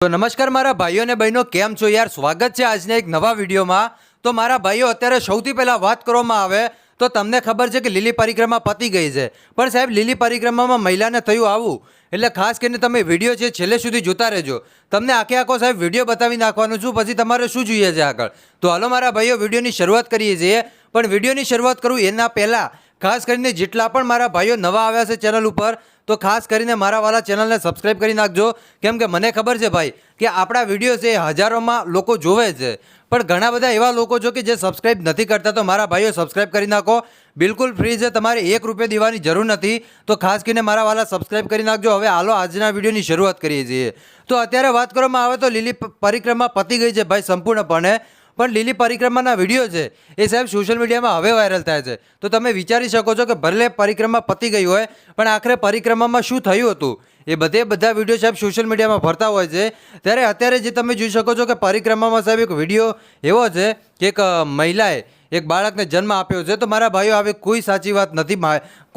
તો નમસ્કાર મારા ભાઈઓ અને બહેનો, કેમ છો યાર? સ્વાગત છે આજના એક નવા વિડીયોમાં. તો મારા ભાઈઓ, અત્યારે સૌથી પહેલાં વાત કરવામાં આવે તો તમને ખબર છે કે લીલી પરિક્રમા પતી ગઈ છે. પણ સાહેબ, લીલી પરિક્રમામાં મહિલાને થયું આવું. એટલે ખાસ કરીને તમે વીડિયો છે છેલ્લે સુધી જોતા રહેજો. તમને આખે આખો સાહેબ વીડિયો બતાવી નાખવાનું છું, પછી તમારે શું જોઈએ છે આગળ? તો હાલો મારા ભાઈઓ, વિડીયોની શરૂઆત કરીએ છીએ. પણ વિડીયોની શરૂઆત કરું એના પહેલાં, ખાસ કરીને જેટલા પણ મારા ભાઈઓ નવા આવ્યા છે ચેનલ ઉપર તો ખાસ કરીને મારા વાલા ચેનલને સબસ્ક્રાઈબ કરી નાખજો. કેમ કે મને ખબર છે ભાઈ કે આપણા વીડિયો છે એ હજારોમાં લોકો જોવે છે. પણ ઘણા બધા એવા લોકો છો કે જે સબસ્ક્રાઈબ નથી કરતા, તો મારા ભાઈઓ સબસ્ક્રાઈબ કરી નાખો. બિલકુલ ફ્રી છે. તમારે એક રૂપિયા દેવાની જરૂર નથી. તો ખાસ કરીને મારા વાલા સબસ્ક્રાઈબ કરી નાખજો. હવે હાલો આજના વિડીયોની શરૂઆત કરીએ છીએ. તો અત્યારે વાત કરવામાં આવે તો લીલી પરિક્રમા પતી ગઈ છે ભાઈ સંપૂર્ણપણે. પણ લીલી પરિક્રમાના વીડિયો છે. એ સાહેબ સોશિયલ મીડિયામાં હવે વાયરલ થાય છે. તો તમે વિચારી શકો છો કે ભલે પરિક્રમા પતી ગઈ હોય, પણ આખરે પરિક્રમામાં શું થયું હતું? એ બધે બધા વીડિયો સાહેબ સોશિયલ મીડિયામાં ફરતા હોય છે. ત્યારે અત્યારે જે તમે જોઈ શકો છો કે પરિક્રમામાં સાહેબ એક વીડિયો એવો છે કે એક મહિલાએ એક બાળકને જન્મ આપ્યો છે. તો મારા ભાઈઓ, આવી કોઈ સાચી વાત નથી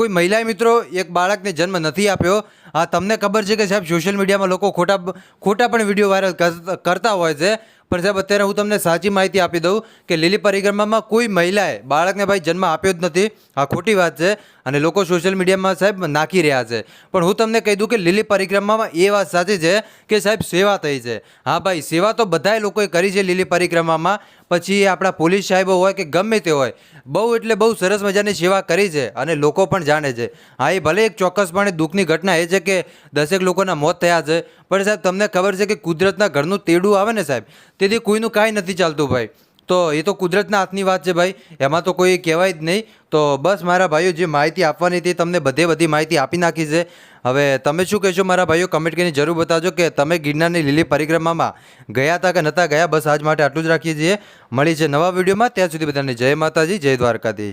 કોઈ મહિલા મિત્રો એક બાળકને જન્મ નથી આપ્યો. આ તમને ખબર છે કે સાહેબ સોશિયલ મીડિયામાં લોકો ખોટા ખોટા પણ વીડિયો વાયરલ કર- કરતા હોય છે. પણ સાહેબ, અત્યારે હું તમને સાચી માહિતી આપી દઉં કે લીલી પરિક્રમામાં કોઈ મહિલાએ બાળકને ભાઈ જન્મ આપ્યો જ નથી. આ ખોટી વાત છે અને લોકો સોશિયલ મીડિયામાં સાહેબ નાખી રહ્યા છે. પણ હું તમને કહી દઉં કે લીલી પરિક્રમામાં એ વાત સાચી છે કે સાહેબ, સેવા થઈ છે. હા, ભાઈ, સેવા તો બધાય લોકોએ કરી છે લીલી પરિક્રમામાં. પછી આપણા પોલીસ સાહેબો હોય કે ગમે તે હોય, બહુ એટલે બહુ સરસ મજાની સેવા કરી છે અને લોકો પણ જાણે છે. હા, એ ભલે એક ચોક્કસપણે દુઃખની ઘટના એ છે કે દસેક લોકોના મોત થયા છે, પણ સાહેબ, તમને ખબર છે કે કુદરતના ઘરનું તેડું આવે ને સાહેબ, તેથી કોઈનું કાંઈ નથી ચાલતું ભાઈ. તો એ તો કુદરતના હાથની વાત છે ભાઈ, એમાં તો કોઈ કહેવાય જ નહીં. તો બસ મારા ભાઈઓ, જે માહિતી આપવાની હતી તમને બધે બધી માહિતી આપી નાખી છે. હવે તમે શું કહેશો મારા ભાઈઓ કમેન્ટ કરીને જરૂર બતાવજો કે તમે ગિરનારની લીલી પરિક્રમામાં ગયા હતા કે નહોતા ગયા? બસ આજ માટે આટલું જ રાખીએ છીએ. મળી છે નવા વિડીયોમાં. ત્યાં સુધી બધાને જય માતાજી, જય દ્વારકાધીશ.